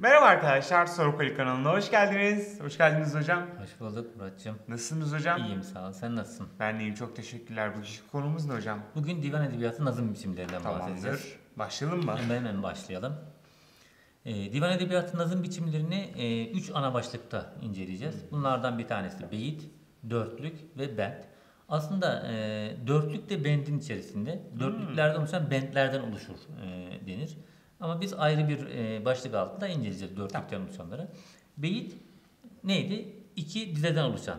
Merhaba arkadaşlar, Sorokali kanalına hoş geldiniz. Hoş geldiniz hocam. Hoş bulduk Muratcığım. Nasılsınız hocam? İyiyim sağ ol. Sen nasılsın? Ben de iyiyim, çok teşekkürler. Bugünkü konumuz ne hocam? Bugün divan edebiyatı nazım biçimlerinden bahsedeceğiz. Tamamdır. Başlayalım mı? Hemen hemen başlayalım. Ee, divan edebiyatı nazım biçimlerini e, üç ana başlıkta inceleyeceğiz. Bunlardan bir tanesi beyit, dörtlük ve bent. Aslında e, dörtlük de bendin içerisinde. Dörtlüklerden oluşan bentlerden oluşur e, denir. Ama biz ayrı bir e, başlık altında inceleyeceğiz dörtlükten oluşanları. Beyit neydi? İki dizeden oluşan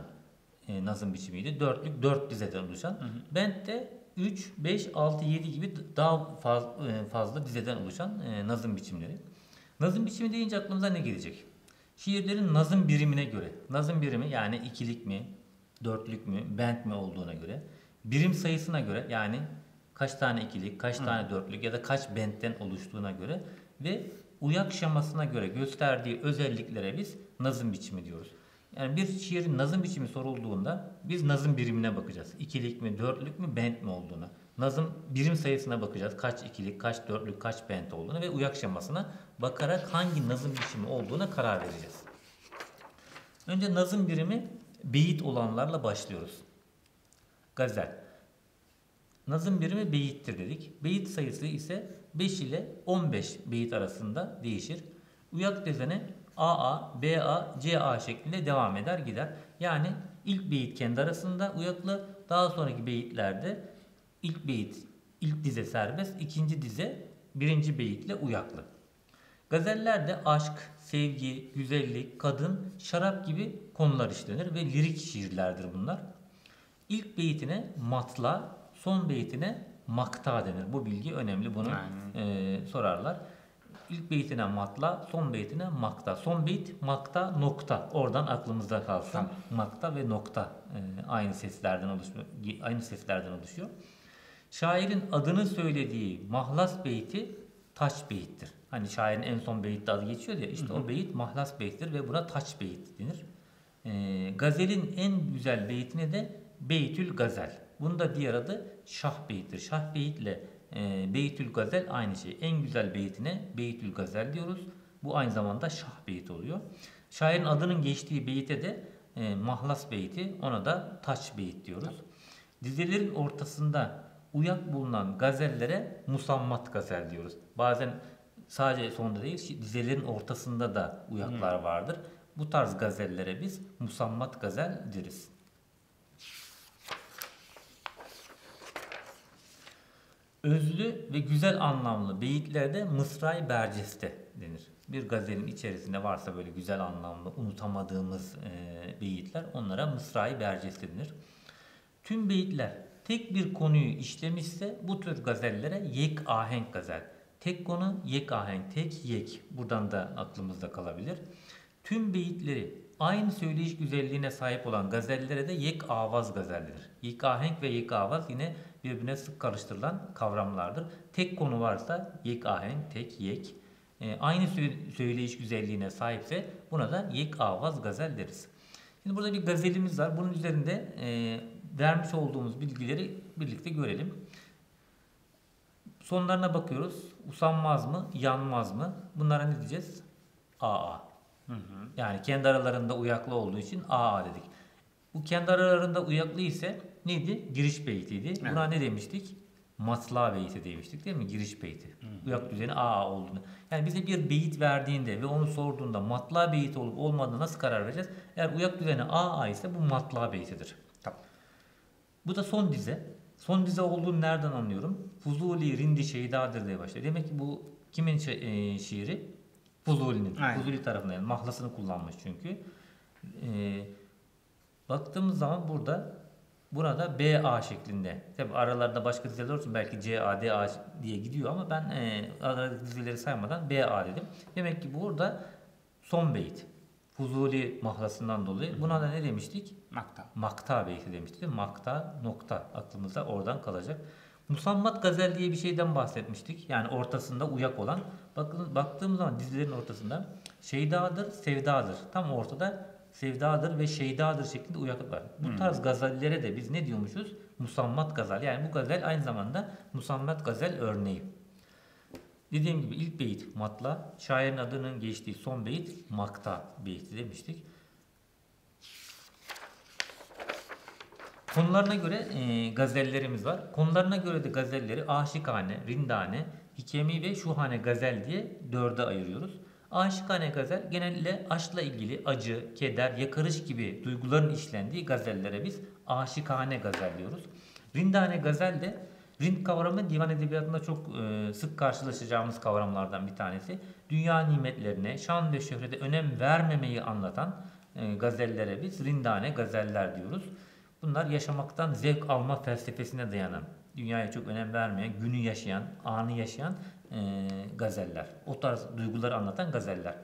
e, nazım biçimiydi. Dörtlük dört dizeden oluşan. Bent de 3, 5, 6, 7 gibi daha fazla, fazla dizeden oluşan e, nazım biçimleri. Nazım biçimi deyince aklımıza ne gelecek? Şiirlerin nazım birimine göre, nazım birimi yani ikilik mi, dörtlük mü, bent mi olduğuna göre, birim sayısına göre yani kaç tane ikilik, kaç tane dörtlük ya da kaç bentten oluştuğuna göre ve uyak şemasına göre gösterdiği özelliklere biz nazım biçimi diyoruz. Yani bir şiirin nazım biçimi sorulduğunda biz nazım birimine bakacağız. İkilik mi, dörtlük mü, bent mi olduğunu. Nazım birim sayısına bakacağız. Kaç ikilik, kaç dörtlük, kaç bent olduğunu ve uyak şemasına bakarak hangi nazım biçimi olduğuna karar vereceğiz. Önce nazım birimi beyit olanlarla başlıyoruz. Gazel. Nazım birimi beyittir dedik. Beyit sayısı ise 5 ile 15 beyit arasında değişir. Uyak düzeni AA, BA, CA şeklinde devam eder gider. Yani ilk beyit kendi arasında uyaklı, daha sonraki beyitlerde ilk beyit, ilk dize serbest, ikinci dize birinci beyitle uyaklı. Gazellerde aşk, sevgi, güzellik, kadın, şarap gibi konular işlenir ve lirik şiirlerdir bunlar. İlk beytine matla, son beytine makta denir. Bu bilgi önemli. Bunu e, sorarlar. İlk beytine matla, son beytine makta. Son beyt makta nokta. Oradan aklımızda kalsın. Tamam. Makta ve nokta e, aynı seslerden oluşuyor. Aynı seslerden oluşuyor. Şairin adını söylediği mahlas beyti taç beyittir. Hani şairin en son beyitte adı geçiyor ya işte o beyit mahlas beyittir ve buna taç beyit denir. E, gazelin en güzel beytine de Beytül Gazel. Bunun da diğer adı Şah Beyit'tir. Şah Beyit'le e, Beytül Gazel aynı şey. En güzel beytine Beytül Gazel diyoruz. Bu aynı zamanda Şah Beyit oluyor. Şairin adının geçtiği beyite de e, Mahlas Beyti, ona da Taç Beyit diyoruz. Dizelerin ortasında uyak bulunan gazellere musammat gazel diyoruz. Bazen sadece sonunda değil, dizelerin ortasında da uyaklar vardır. Bu tarz gazellere biz musammat gazel deriz. Özlü ve güzel anlamlı beyitlerde mısray berceste denir. Bir gazelin içerisinde varsa böyle güzel anlamlı, unutamadığımız e, beyitler onlara mısray berceste denir. Tüm beyitler tek bir konuyu işlemişse bu tür gazellere yek ahenk gazel. Tek konu yek ahenk, tek yek. Buradan da aklımızda kalabilir. Tüm beyitleri aynı söyleyiş güzelliğine sahip olan gazellere de yek avaz gazel denir. Yek ahenk ve yek avaz yine birbirine sık karıştırılan kavramlardır. Tek konu varsa yek ahenk, tek yek. E, aynı sö- söyleyiş güzelliğine sahipse buna da yek avaz gazel deriz. Şimdi burada bir gazelimiz var. Bunun üzerinde e, vermiş olduğumuz bilgileri birlikte görelim. Sonlarına bakıyoruz. Usanmaz mı, yanmaz mı? Bunlara ne diyeceğiz? AA. Yani kendi aralarında uyaklı olduğu için AA dedik. Bu kendi aralarında uyaklı ise neydi? Giriş beytiydi. Buna ne demiştik? Matla beyti demiştik değil mi? Giriş beyti. Uyak düzeni AA olduğunu. Yani bize bir beyit verdiğinde ve onu sorduğunda matla beyti olup olmadığını nasıl karar vereceğiz? Eğer uyak düzeni AA ise bu matla beytidir. Tamam. Bu da son dize. Son dize olduğunu nereden anlıyorum? Fuzuli rindi şeydadır diye başlıyor. Demek ki bu kimin şi- e, şiiri? Fuzuli'nin. Fuzuli tarafından yani mahlasını kullanmış çünkü. E, baktığımız zaman burada burada BA şeklinde. Tabi aralarda başka dizeler olsun belki CA, DA diye gidiyor ama ben e, aralardaki dizeleri saymadan BA dedim. Demek ki burada son beyit. Fuzuli mahlasından dolayı. Buna da ne demiştik? Makta. Makta beyti demiştik. Makta nokta aklımızda oradan kalacak. Musammat gazel diye bir şeyden bahsetmiştik. Yani ortasında uyak olan. Bakın baktığımız zaman dizilerin ortasında şeydadır, sevdadır. Tam ortada sevdadır ve şeydadır şeklinde uyaklık var. Bu tarz gazellere de biz ne diyormuşuz? Musammat gazel. Yani bu gazel aynı zamanda musammat gazel örneği. Dediğim gibi ilk beyit matla, şairin adının geçtiği son beyit makta beyti demiştik. Konularına göre e, gazellerimiz var. Konularına göre de gazelleri aşikane, rindane, hikemi ve şuhane gazel diye dörde ayırıyoruz. Aşikane gazel genellikle aşkla ilgili acı, keder, yakarış gibi duyguların işlendiği gazellere biz aşikane gazel diyoruz. Rindane gazel de rind kavramı divan edebiyatında çok e, sık karşılaşacağımız kavramlardan bir tanesi. Dünya nimetlerine, şan ve şöhrete önem vermemeyi anlatan e, gazellere biz rindane gazeller diyoruz. Bunlar yaşamaktan zevk alma felsefesine dayanan, dünyaya çok önem vermeyen, günü yaşayan, anı yaşayan e, gazeller. O tarz duyguları anlatan gazeller.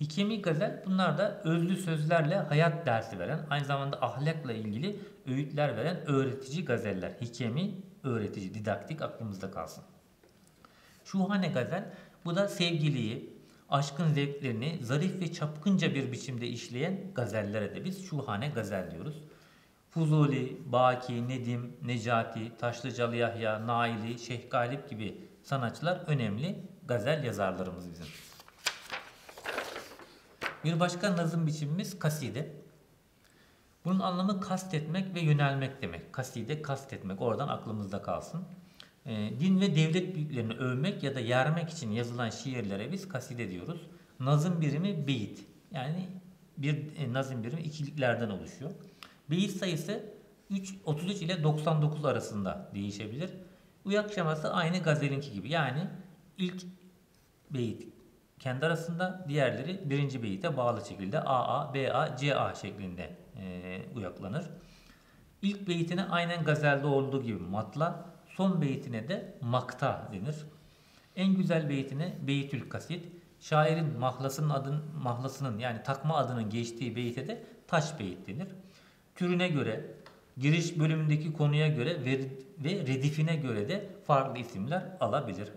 Hikemi gazel bunlar da özlü sözlerle hayat dersi veren, aynı zamanda ahlakla ilgili öğütler veren öğretici gazeller. Hikemi öğretici, didaktik aklımızda kalsın. Şuhane gazel bu da sevgiliyi, aşkın zevklerini zarif ve çapkınca bir biçimde işleyen gazellere de biz şuhane gazel diyoruz. Fuzuli, Baki, Nedim, Necati, Taşlıcalı Yahya, Naili, Şeyh Galip gibi sanatçılar önemli gazel yazarlarımız bizim. Bir başka nazım biçimimiz kaside. Bunun anlamı kastetmek ve yönelmek demek. Kaside kastetmek oradan aklımızda kalsın. E, din ve devlet büyüklerini övmek ya da yermek için yazılan şiirlere biz kaside diyoruz. Nazım birimi beyit. Yani bir e, nazım birimi ikiliklerden oluşuyor. Beyit sayısı 3, 33 ile 99 arasında değişebilir. Uyak şeması aynı gazelinki gibi. Yani ilk beyit kendi arasında diğerleri birinci beyite bağlı şekilde AA, BA, CA şeklinde e, uyaklanır. İlk beytine aynen gazelde olduğu gibi matla, son beytine de makta denir. En güzel beytine beytül kasid, şairin mahlasının adın mahlasının yani takma adının geçtiği beyte de taş beyit denir. Türüne göre, giriş bölümündeki konuya göre ve, ve redifine göre de farklı isimler alabilir.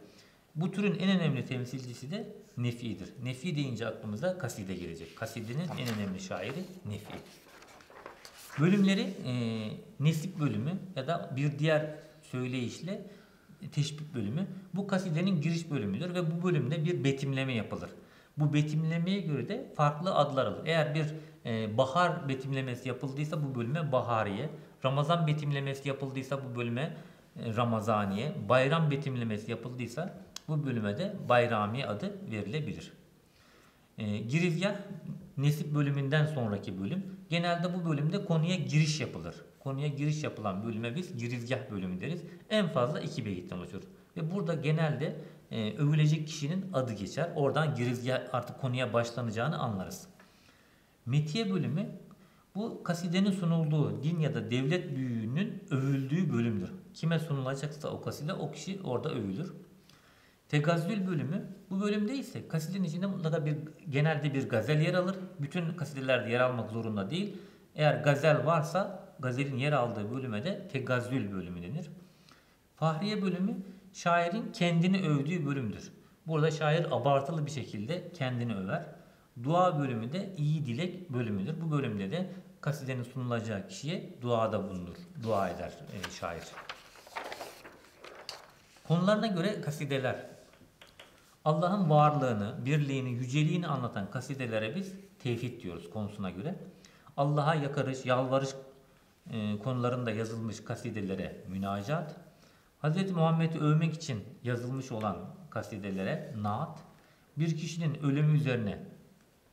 Bu türün en önemli temsilcisi de Nefi'dir. Nefi deyince aklımıza kaside gelecek. Kasidenin en önemli şairi Nefi. Bölümleri e, nesip bölümü ya da bir diğer söyleyişle teşbih bölümü bu kasidenin giriş bölümüdür ve bu bölümde bir betimleme yapılır. Bu betimlemeye göre de farklı adlar alır. Eğer bir e, bahar betimlemesi yapıldıysa bu bölüme bahariye, Ramazan betimlemesi yapıldıysa bu bölüme e, Ramazaniye, bayram betimlemesi yapıldıysa bu bölüme de Bayrami adı verilebilir. E, girizgah nesip bölümünden sonraki bölüm. Genelde bu bölümde konuya giriş yapılır. Konuya giriş yapılan bölüme biz girizgah bölümü deriz. En fazla iki beyitten oluşur. Ve burada genelde e, övülecek kişinin adı geçer. Oradan girizgah artık konuya başlanacağını anlarız. Metiye bölümü bu kasidenin sunulduğu din ya da devlet büyüğünün övüldüğü bölümdür. Kime sunulacaksa o kaside o kişi orada övülür. Tegazzül bölümü bu bölümde ise kasidenin içinde mutlaka bir genelde bir gazel yer alır. Bütün kasidelerde yer almak zorunda değil. Eğer gazel varsa gazelin yer aldığı bölüme de tegazzül bölümü denir. Fahriye bölümü şairin kendini övdüğü bölümdür. Burada şair abartılı bir şekilde kendini över. Dua bölümü de iyi dilek bölümüdür. Bu bölümde de kasidenin sunulacağı kişiye duada bulunur. Dua eder e, şair. Konularına göre kasideler Allah'ın varlığını, birliğini, yüceliğini anlatan kasidelere biz tevhid diyoruz konusuna göre. Allah'a yakarış, yalvarış e, konularında yazılmış kasidelere münacat, Hz. Muhammed'i övmek için yazılmış olan kasidelere naat, bir kişinin ölümü üzerine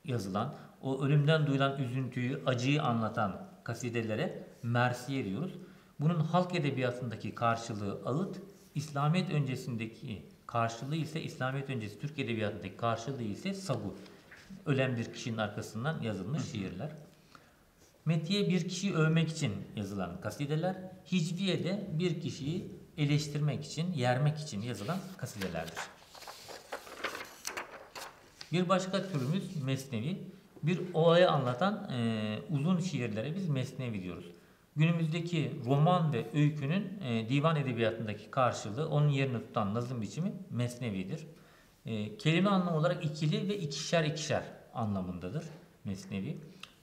yazılan, o ölümden duyulan üzüntüyü, acıyı anlatan kasidelere mersiye diyoruz. Bunun halk edebiyatındaki karşılığı ağıt, İslamiyet öncesindeki karşılığı ise İslamiyet öncesi Türk edebiyatındaki karşılığı ise sabu. Ölen bir kişinin arkasından yazılmış şiirler. Metiye bir kişiyi övmek için yazılan kasideler, hicviye de bir kişiyi eleştirmek için, yermek için yazılan kasidelerdir. Bir başka türümüz mesnevi. Bir olayı anlatan e, uzun şiirlere biz mesnevi diyoruz. Günümüzdeki roman ve öykünün e, divan edebiyatındaki karşılığı onun yerini tutan nazım biçimi mesnevidir. E, kelime anlamı olarak ikili ve ikişer ikişer anlamındadır mesnevi.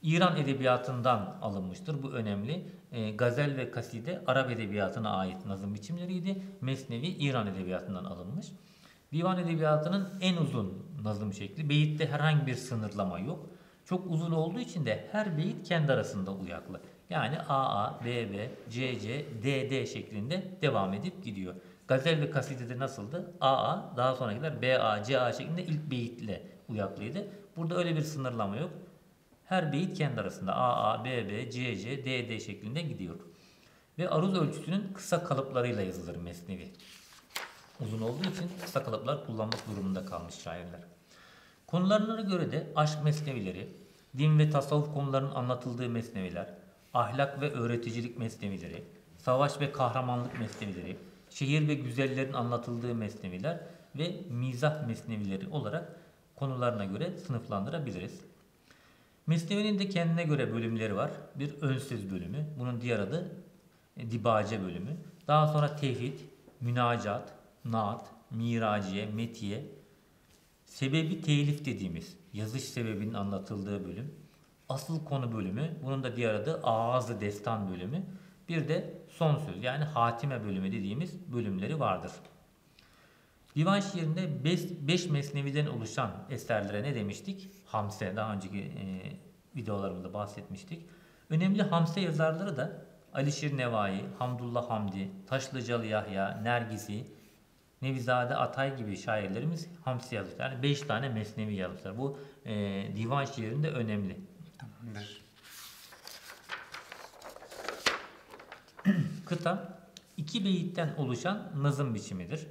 İran edebiyatından alınmıştır. Bu önemli. E, gazel ve kaside Arap edebiyatına ait nazım biçimleriydi. Mesnevi İran edebiyatından alınmış. Divan edebiyatının en uzun nazım şekli. Beyitte herhangi bir sınırlama yok. Çok uzun olduğu için de her beyit kendi arasında uyaklı. Yani AA, BB, CC, DD şeklinde devam edip gidiyor. Gazel ve kasidede nasıldı? AA, daha sonrakiler BA, CA şeklinde ilk beyitle uyaklıydı. Burada öyle bir sınırlama yok. Her beyit kendi arasında AA, BB, CC, DD şeklinde gidiyor. Ve aruz ölçüsünün kısa kalıplarıyla yazılır mesnevi. Uzun olduğu için kısa kalıplar kullanmak durumunda kalmış şairler. Konularına göre de aşk mesnevileri, din ve tasavvuf konularının anlatıldığı mesneviler, ahlak ve öğreticilik mesnevileri, savaş ve kahramanlık mesnevileri, şehir ve güzellerin anlatıldığı mesneviler ve mizah mesnevileri olarak konularına göre sınıflandırabiliriz. Mesnevi'nin de kendine göre bölümleri var. Bir önsöz bölümü. Bunun diğer adı dibace bölümü. Daha sonra tevhid, münacat, naat, miraciye, metiye, sebebi telif dediğimiz yazış sebebinin anlatıldığı bölüm. Asıl konu bölümü. Bunun da diğer adı ağzı destan bölümü. Bir de son söz yani hatime bölümü dediğimiz bölümleri vardır. Divan şiirinde 5 mesneviden oluşan eserlere ne demiştik? Hamse, daha önceki e, videolarımızda bahsetmiştik. Önemli Hamse yazarları da Alişir Nevai, Hamdullah Hamdi, Taşlıcalı Yahya, Nergisi, Nevizade Atay gibi şairlerimiz Hamse yazmışlar. 5 tane mesnevi yazmışlar. Bu e, divan şiirinde önemli. Tamamdır. Kıta iki beyitten oluşan nazım biçimidir.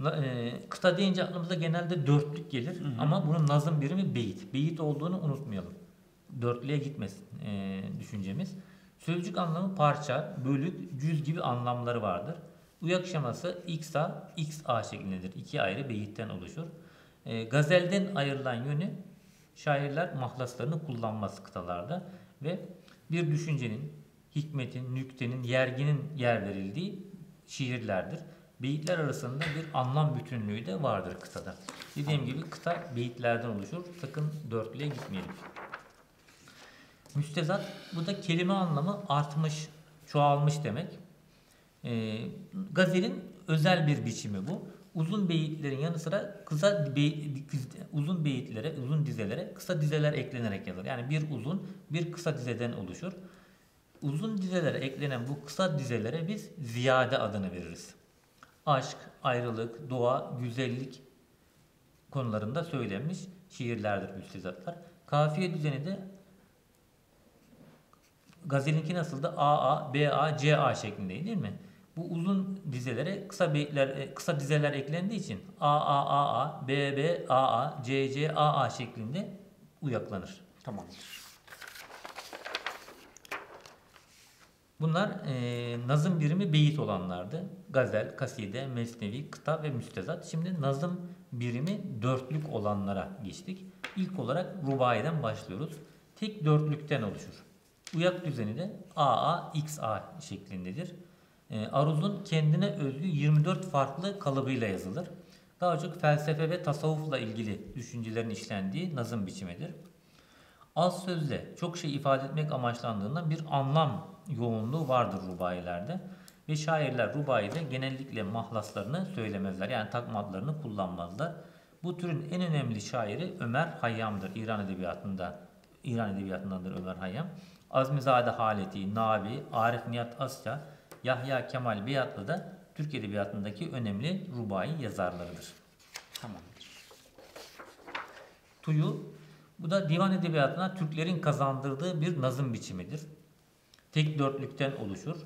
E, kıta deyince aklımıza genelde dörtlük gelir ama bunun nazım birimi beyit. Beyit olduğunu unutmayalım. Dörtlüğe gitmesin e, düşüncemiz. Sözcük anlamı parça, bölük, cüz gibi anlamları vardır. Uyak şeması XA, XA şeklindedir. İki ayrı beyitten oluşur. E, gazelden ayrılan yönü şairler mahlaslarını kullanmaz kıtalarda ve bir düşüncenin, hikmetin, nüktenin, yerginin yer verildiği şiirlerdir. Beyitler arasında bir anlam bütünlüğü de vardır kıtada. Dediğim gibi kıta beyitlerden oluşur. Sakın dörtlüğe gitmeyelim. Müstezat bu da kelime anlamı artmış, çoğalmış demek. Ee, gazelin özel bir biçimi bu. Uzun beyitlerin yanı sıra kısa bey- uzun beyitlere, uzun dizelere kısa dizeler eklenerek yazılır. Yani bir uzun, bir kısa dizeden oluşur. Uzun dizelere eklenen bu kısa dizelere biz ziyade adını veririz. Aşk, ayrılık, doğa, güzellik konularında söylenmiş şiirlerdir müstezatlar. Kafiye düzeni de Gazel'inki nasıldı? AA, BA, CA şeklindeydi değil mi? Bu uzun dizelere kısa beyitler, e, kısa dizeler eklendiği için AA, AA, BB, AA, CC, AA şeklinde uyaklanır. Tamamdır. Bunlar e, nazım birimi beyit olanlardı. Gazel, kaside, mesnevi, kıta ve müstezat. Şimdi nazım birimi dörtlük olanlara geçtik. İlk olarak rubaiden başlıyoruz. Tek dörtlükten oluşur. Uyak düzeni de AA, XA şeklindedir. E, aruzun kendine özgü 24 farklı kalıbıyla yazılır. Daha çok felsefe ve tasavvufla ilgili düşüncelerin işlendiği nazım biçimidir. Az sözle çok şey ifade etmek amaçlandığından bir anlam yoğunluğu vardır rubailerde. Ve şairler rubaide genellikle mahlaslarını söylemezler. Yani takma adlarını kullanmazlar. Bu türün en önemli şairi Ömer Hayyam'dır. İran edebiyatında İran edebiyatındandır Ömer Hayyam. Azmizade Haleti, Nabi, Arif Nihat Asya, Yahya Kemal Beyatlı da Türk edebiyatındaki önemli rubai yazarlarıdır. Tamamdır. Tuyu, bu da divan edebiyatına Türklerin kazandırdığı bir nazım biçimidir. Tek dörtlükten oluşur.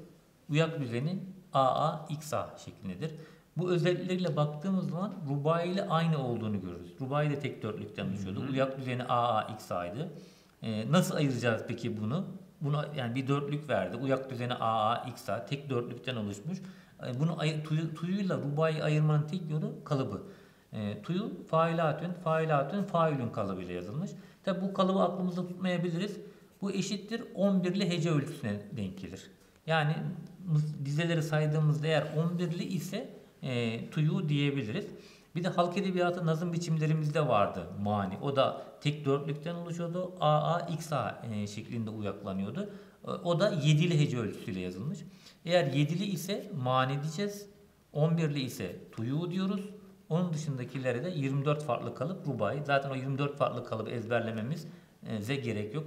Uyak düzeni AA, XA şeklindedir. Bu özellikleriyle baktığımız zaman Rubai ile aynı olduğunu görürüz. Rubai de tek dörtlükten oluşuyordu. Uyak düzeni AA, XA'ydı. Ee, nasıl ayıracağız peki bunu? Bunu yani bir dörtlük verdi. Uyak düzeni AA, XA tek dörtlükten oluşmuş. Ee, bunu tuyu, tuyuyla Rubai'yi ayırmanın tek yolu kalıbı. E, tuyu failatün, failatün, failün kalıbıyla yazılmış. Tabi bu kalıbı aklımızda tutmayabiliriz. Bu eşittir 11'li hece ölçüsüne denk gelir. Yani dizeleri saydığımızda eğer 11'li ise e, tuyu diyebiliriz. Bir de halk edebiyatı nazım biçimlerimizde vardı mani. O da tek dörtlükten oluşuyordu. AA, XA e, şeklinde uyaklanıyordu. E, O da 7'li hece ölçüsüyle yazılmış. Eğer 7'li ise mani diyeceğiz. 11'li ise tuyu diyoruz. Onun dışındakilere de 24 farklı kalıp rubai. Zaten o 24 farklı kalıbı ezberlememize gerek yok.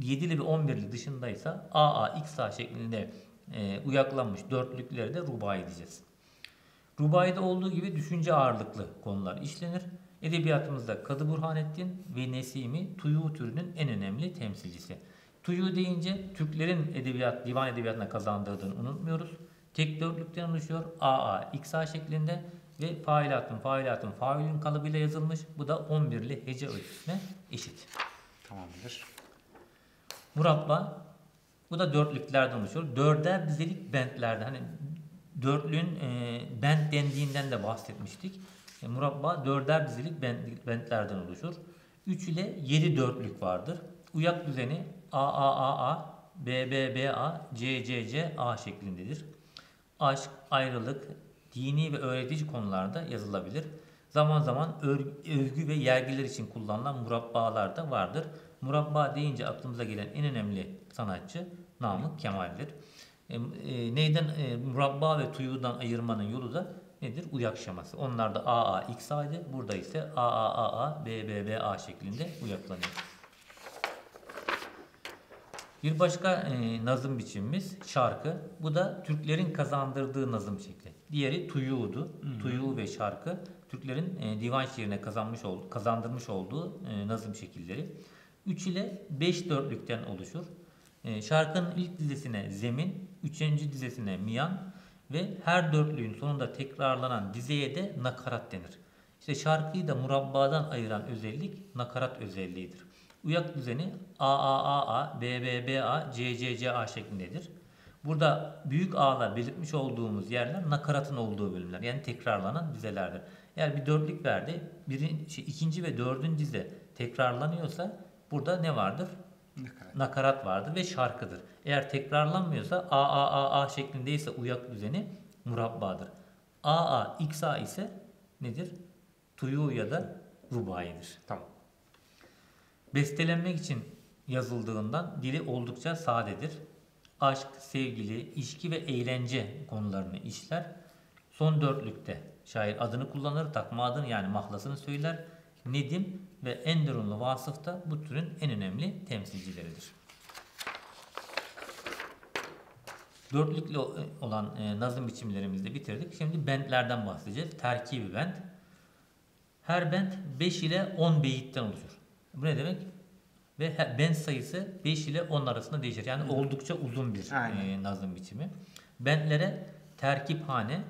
7'li ve 11'li dışındaysa AA, XA şeklinde e, uyaklanmış dörtlükleri de rubai diyeceğiz. Rubai'de olduğu gibi düşünce ağırlıklı konular işlenir. Edebiyatımızda Kadı Burhanettin ve Nesimi Tuyu türünün en önemli temsilcisi. Tuyu deyince Türklerin edebiyat, divan edebiyatına kazandırdığını unutmuyoruz. Tek dörtlükten oluşuyor. AA, XA şeklinde ve failatın, failatın, failin kalıbıyla yazılmış. Bu da 11'li hece ölçüsüne eşit. Tamamdır. Murabba bu da dörtlüklerden oluşuyor. Dörder dizelik bentlerde hani dörtlüğün e, bent dendiğinden de bahsetmiştik. E, murabba dörder dizelik bent, bentlerden oluşur. 3 ile 7 dörtlük vardır. Uyak düzeni AAAA, BBBA, CCCA şeklindedir. Aşk, ayrılık, dini ve öğretici konularda yazılabilir. Zaman zaman övgü ve yergiler için kullanılan murabbalar da vardır. Murabba deyince aklımıza gelen en önemli sanatçı Namık Kemal'dir. E, e, neyden e, murabba ve tuyudan ayırmanın yolu da nedir? Uyak şeması. Onlar da AA, XA'ydı. Burada ise AAAA, BBBA şeklinde uyaklanıyor. Bir başka e, nazım biçimimiz şarkı. Bu da Türklerin kazandırdığı nazım şekli. Diğeri tuyuğudu. Tuyuğu ve şarkı Türklerin e, divan şiirine kazanmış ol, kazandırmış olduğu e, nazım şekilleri. 3 ile 5 dörtlükten oluşur. E, şarkının ilk dizesine zemin, üçüncü dizesine miyan ve her dörtlüğün sonunda tekrarlanan dizeye de nakarat denir. İşte şarkıyı da murabbadan ayıran özellik nakarat özelliğidir. Uyak düzeni AAAA, BBBA, CCCA şeklindedir. Burada büyük A'lar belirtmiş olduğumuz yerler nakaratın olduğu bölümler. Yani tekrarlanan dizelerdir. Eğer bir dörtlük verdi, birin, şey, ikinci ve dördüncü dize tekrarlanıyorsa burada ne vardır? Nakarat. Nakarat vardır ve şarkıdır. Eğer tekrarlanmıyorsa AAAA şeklindeyse uyak düzeni murabbadır. AA, XA ise nedir? Tuyu ya da rubaidir. Tamam. Bestelenmek için yazıldığından dili oldukça sadedir. Aşk, sevgili, ilişki ve eğlence konularını işler. Son dörtlükte şair adını kullanır, takma adını yani mahlasını söyler. Nedim ve Enderunlu Vasıf da bu türün en önemli temsilcileridir. Dörtlüklü olan e, nazım biçimlerimizi de bitirdik. Şimdi bentlerden bahsedeceğiz. Terkibi bent. Her bent 5 ile 10 beyitten oluşur. Bu ne demek? Ve bent sayısı 5 ile 10 arasında değişir. Yani oldukça uzun bir Aynen. e, nazım biçimi. Bentlere terkiphane,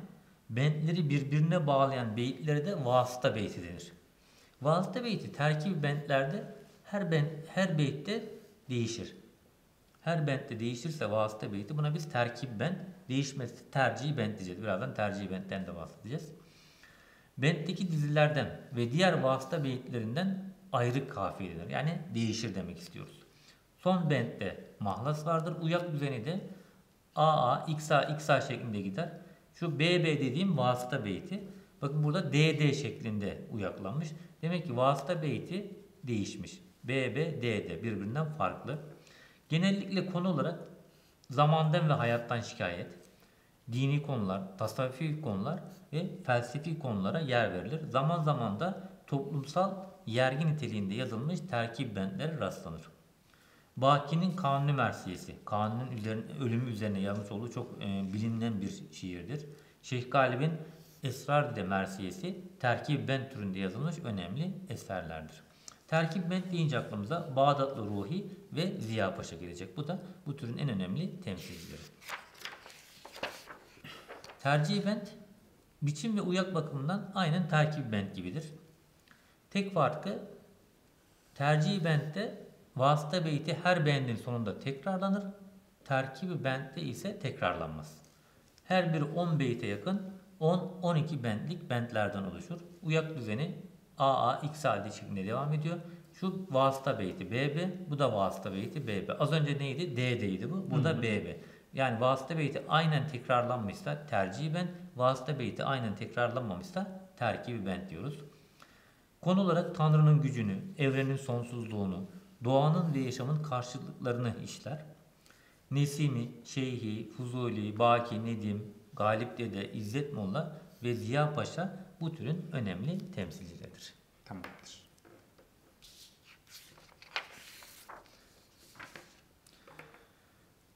bentleri birbirine bağlayan beyitlere de vasıta beyti denir. Vasıta beyti terkib bentlerde her bent, her beytte değişir. Her bentte değişirse vasıta beyti buna biz terkib bent, değişmesi tercih bent diyeceğiz. Birazdan tercih bentten de bahsedeceğiz. Bentteki dizilerden ve diğer vasıta beyitlerinden ayrı kafiyelenir. Yani değişir demek istiyoruz. Son bentte mahlas vardır. Uyak düzeni de AA, XA, XA şeklinde gider. Şu BB dediğim vasıta beyti. Bakın burada DD şeklinde uyaklanmış. Demek ki vasıta beyti değişmiş. BB, DD birbirinden farklı. Genellikle konu olarak zamandan ve hayattan şikayet, dini konular, tasavvufi konular ve felsefi konulara yer verilir. Zaman zaman da toplumsal yergi niteliğinde yazılmış terkip bentlere rastlanır. Baki'nin Kanuni Mersiyesi, Kanuni'nin üzerine, ölümü üzerine yazmış olduğu çok e, bilinen bir şiirdir. Şeyh Galip'in Esrar Dile Mersiyesi, terkib bent türünde yazılmış önemli eserlerdir. Terkib bent deyince aklımıza Bağdatlı Ruhi ve Ziya Paşa gelecek. Bu da bu türün en önemli temsilcileri. Tercih bent, biçim ve uyak bakımından aynen terkib bent gibidir. Tek farkı tercih bentte vasıta beyti her bendin sonunda tekrarlanır. Terkibi bentte ise tekrarlanmaz. Her biri 10 beyte yakın 10-12 bentlik bentlerden oluşur. Uyak düzeni AA, XA şeklinde devam ediyor. Şu vasıta beyti BB, bu da vasıta beyti BB. Az önce neydi? DD'ydi bu. Burada BB. Yani vasıta beyti aynen tekrarlanmışsa tercih bent, vasıta beyti aynen tekrarlanmamışsa terkibi bent diyoruz. Konu olarak Tanrı'nın gücünü, evrenin sonsuzluğunu, doğanın ve yaşamın karşılıklarını işler. Nesimi, Şeyhi, Fuzuli, Baki, Nedim, Galip Dede, İzzet Molla ve Ziya Paşa bu türün önemli temsilcileridir. Tamamdır.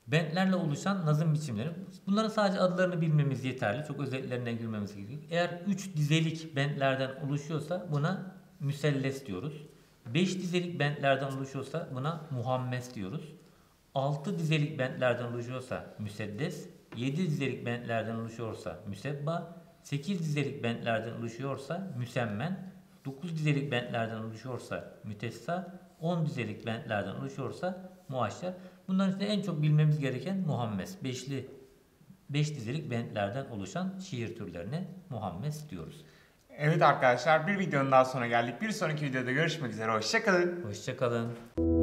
Bentlerle oluşan nazım biçimleri. Bunların sadece adlarını bilmemiz yeterli. Çok özelliklerine girmemiz gerekiyor. Eğer 3 dizelik bentlerden oluşuyorsa buna müselles diyoruz. 5 dizelik bentlerden oluşuyorsa buna muhammes diyoruz. 6 dizelik bentlerden oluşuyorsa müseddes, 7 dizelik bentlerden oluşuyorsa müsebba, 8 dizelik bentlerden oluşuyorsa müsemmen, 9 dizelik bentlerden oluşuyorsa mütessa, 10 dizelik bentlerden oluşuyorsa muaşer. Bunların içinde en çok bilmemiz gereken muhammes. Beşli 5 dizelik bentlerden oluşan şiir türlerine muhammes diyoruz. Evet arkadaşlar bir videonun daha sonuna geldik. Bir sonraki videoda görüşmek üzere. Hoşçakalın. Hoşçakalın.